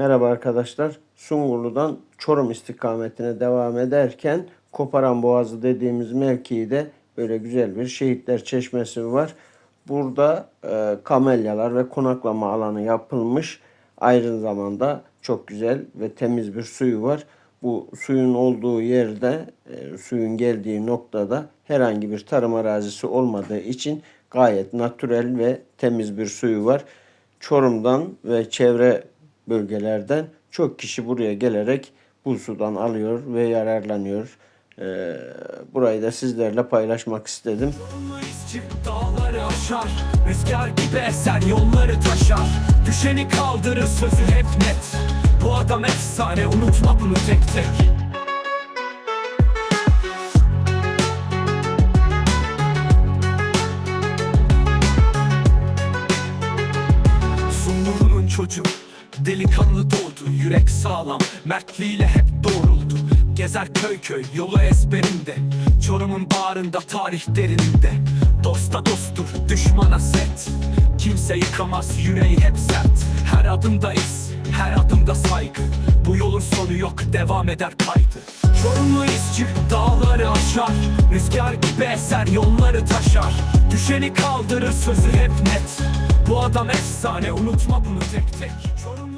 Merhaba arkadaşlar. Sungurlu'dan Çorum istikametine devam ederken Koparan Boğazı dediğimiz mevkide böyle güzel bir şehitler çeşmesi var. Burada e, kamelyalar ve konaklama alanı yapılmış. Aynı zamanda çok güzel ve temiz bir suyu var. Bu suyun olduğu yerde, e, suyun geldiği noktada herhangi bir tarım arazisi olmadığı için gayet natürel ve temiz bir suyu var. Çorum'dan ve çevre bölgelerden çok kişi buraya gelerek bu sudan alıyor ve yararlanıyor. Ee, burayı da sizlerle paylaşmak istedim. Rüzgar gibi eser yolları taşar Düşeni kaldırır sözü hep net Bu adam efsane unutma bunu tek tek Sumru'nun çocuğu Delikanlı doğdu Yürek sağlam. Mertliğiyle hep doğruldu. Gezer köy köy yolu ezberinde. Çorum'un bağrında tarih derininde. Dosta dosttur düşmana set. Kimse yıkamaz yüreği hep sert. Her adımda iz her adımda saygı. Bu yolun sonu yok devam eder kaydı. Çorumlu izci dağları aşar. Rüzgar gibi eser yolları taşar. Düşeni kaldırır sözü hep net Bu adam efsane unutma bunu tek tek. Çorum